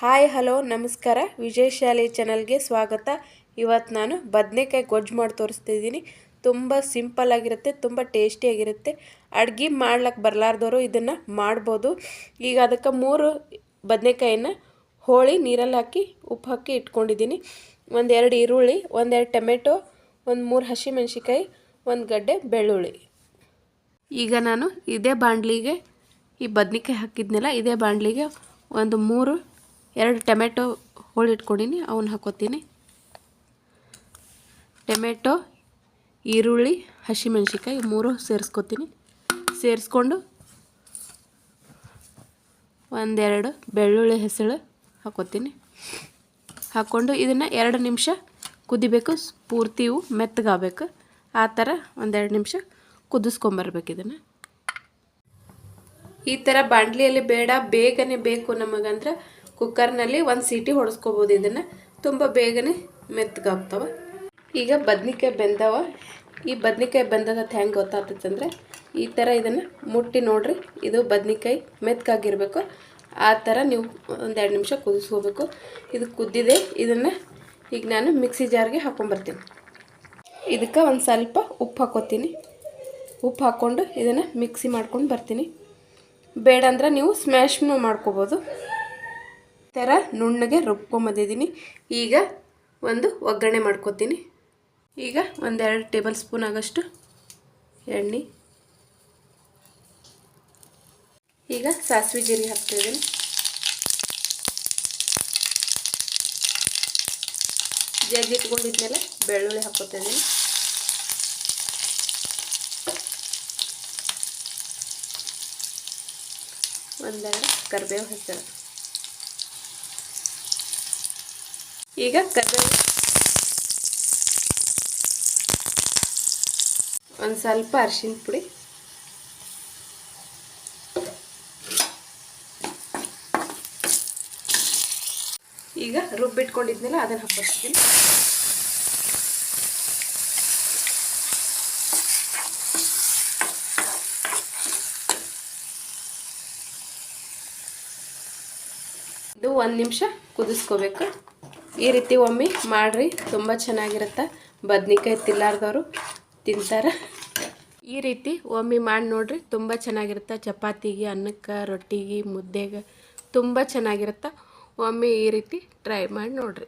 Hi, hello, ನಮಸ್ಕಾರ. ವಿಜಯ ಶಾಲೆ ಚಾನಲ್ಗೆ ಸ್ವಾಗತ. ಇವತ್ತು ನಾನು ಬದನೆಕಾಯಿ ಗೊಜ್ಜು ಮಾಡಿ ತೋರಿಸ್ತಿದ್ದೀನಿ. ತುಂಬ ಸಿಂಪಲ್ ಆಗಿರುತ್ತೆ, ತುಂಬ ಟೇಸ್ಟಿಯಾಗಿರುತ್ತೆ ಅಡುಗೆ ಮಾಡ್ಲಿಕ್ಕೆ ಬರಲಾರ್ದವರು ಇದನ್ನು ಮಾಡ್ಬೋದು. ಈಗ ಅದಕ್ಕೆ ಮೂರು ಬದನೆಕಾಯಿನ ಹೋಳಿ ನೀರಲ್ಲಿ ಹಾಕಿ, ಉಪ್ಪು ಹಾಕಿ ಇಟ್ಕೊಂಡಿದ್ದೀನಿ. ಒಂದೆರಡು ಈರುಳ್ಳಿ, ಒಂದೆರಡು ಟೊಮೆಟೊ, ಒಂದು ಮೂರು ಹಸಿಮೆಣ್ಸಿಕಾಯಿ ಒಂದು ಗಡ್ಡೆ ಬೆಳ್ಳುಳ್ಳಿ. ಈಗ ನಾನು ಇದೇ ಬಾಂಡ್ಲಿಗೆ ಈ ಬದನೆಕಾಯಿ ಹಾಕಿದ್ನಲ್ಲ, ಇದೇ ಬಾಂಡ್ಲಿಗೆ ಒಂದು ಮೂರು ಎರಡು ಟೊಮೆಟೊ ಹೋಳಿಟ್ಕೊಂಡಿನಿ ಅವನ್ನ ಹಾಕೋತೀನಿ. ಟೊಮೆಟೊ, ಈರುಳ್ಳಿ ಹಸಿಮೆಣ್ಸಿಕಾಯಿ ಮೂರು ಸೇರಿಸ್ಕೊತೀನಿ. ಸೇರಿಸ್ಕೊಂಡು ಒಂದೆರಡು ಬೆಳ್ಳುಳ್ಳಿ ಹೆಸಳು ಹಾಕೋತೀನಿ. ಹಾಕ್ಕೊಂಡು ಇದನ್ನು ಎರಡು ನಿಮಿಷ ಕುದಿಬೇಕು, ಪೂರ್ತಿ ಇವು ಮೆತ್ತಗಾಗಬೇಕು. ಆ ಥರ ಒಂದೆರಡು ನಿಮಿಷ ಕುದಿಸ್ಕೊಂಬರ್ಬೇಕು ಇದನ್ನು. ಈ ಥರ ಬಾಂಡ್ಲಿಯಲ್ಲಿ ಬೇಡ, ಬೇಗನೆ ಬೇಕು ನಮಗಂದ್ರೆ ಕುಕ್ಕರ್ನಲ್ಲಿ ಒಂದು ಸೀಟಿ ಹೊಡೆಸ್ಕೋಬೋದು. ಇದನ್ನು ತುಂಬ ಬೇಗನೆ ಮೆತ್ತಗಾಗ್ತವೆ. ಈಗ ಬದ್ನಿಕಾಯಿ ಬೆಂದವ. ಈ ಬದ್ನಿಕಾಯಿ ಬೆಂದದ ಹೆಂಗೆ ಗೊತ್ತಾಗ್ತೈತಂದ್ರೆ ಈ ಥರ ಇದನ್ನು ಮುಟ್ಟಿ ನೋಡ್ರಿ. ಇದು ಬದ್ನಿಕಾಯಿ ಮೆತ್ತಗಾಗಿರಬೇಕು. ಆ ಥರ ನೀವು ಒಂದೆರಡು ನಿಮಿಷ ಕುದಿಸ್ಕೋಬೇಕು. ಇದು ಕುದ್ದಿದೆ. ಇದನ್ನು ಈಗ ನಾನು ಮಿಕ್ಸಿ ಜಾರ್ಗೆ ಹಾಕ್ಕೊಂಬರ್ತೀನಿ ಇದಕ್ಕೆ ಒಂದು ಸ್ವಲ್ಪ ಉಪ್ಪು ಹಾಕೋತೀನಿ. ಉಪ್ಪು ಹಾಕ್ಕೊಂಡು ಇದನ್ನು ಮಿಕ್ಸಿ ಮಾಡ್ಕೊಂಡು ಬರ್ತೀನಿ. ಬೇಡ ಅಂದ್ರೆ ನೀವು ಸ್ಮ್ಯಾಶ್ನು ಮಾಡ್ಕೋಬೋದು. ಥರ ನುಣ್ಣಗೆ ರುಬ್ಕೊಂಬಂದಿದ್ದೀನಿ. ಈಗ ಒಂದು ಒಗ್ಗರಣೆ ಮಾಡ್ಕೋತೀನಿ. ಈಗ ಒಂದೆರಡು ಟೇಬಲ್ ಸ್ಪೂನ್ ಆಗೋಷ್ಟು ಎಣ್ಣೆ. ಈಗ ಸಾಸಿವೆ ಜೀರಿ ಹಾಕ್ತಿದ್ದೀನಿ ಜಗ್ಗಿ ಇಟ್ಕೊಂಡಿದ್ಮೇಲೆ ಬೆಳ್ಳುಳ್ಳಿ ಹಾಕೋತಿದ್ದೀನಿ ಒಂದೆರಡು ಕರಿಬೇವು ಹೆಸರು ಈಗ ಕರಿಬೇವು ಒಂದು ಸ್ವಲ್ಪ ಅರಿಶಿನ ಪುಡಿ. ಈಗ ರುಬ್ಬಿಟ್ಕೊಂಡಿದ್ಮೇಲೆ ಅದನ್ನು ಹಾಕ್ಕೊಳ್ತೀನಿ ಇದು ಒಂದು ನಿಮಿಷ ಕುದಿಸ್ಕೋಬೇಕು. ಈ ರೀತಿ ಒಮ್ಮೆ ಮಾಡಿರಿ. ತುಂಬ ಚೆನ್ನಾಗಿರುತ್ತೆ. ಬದ್ನಿಕಾಯಿ ತಿಲ್ಲಾರ್ದವರು ತಿಂತಾರೆ. ಈ ರೀತಿ ಒಮ್ಮೆ ಮಾಡಿ ನೋಡ್ರಿ. ತುಂಬ ಚೆನ್ನಾಗಿರುತ್ತೆ. ಚಪಾತಿಗೆ, ಅನ್ನಕ್ಕೆ, ರೊಟ್ಟಿಗೆ, ಮುದ್ದೆಗೆ ತುಂಬ ಚೆನ್ನಾಗಿರುತ್ತೆ. ಒಮ್ಮೆ ಈ ರೀತಿ ಟ್ರೈ ಮಾಡಿ ನೋಡ್ರಿ.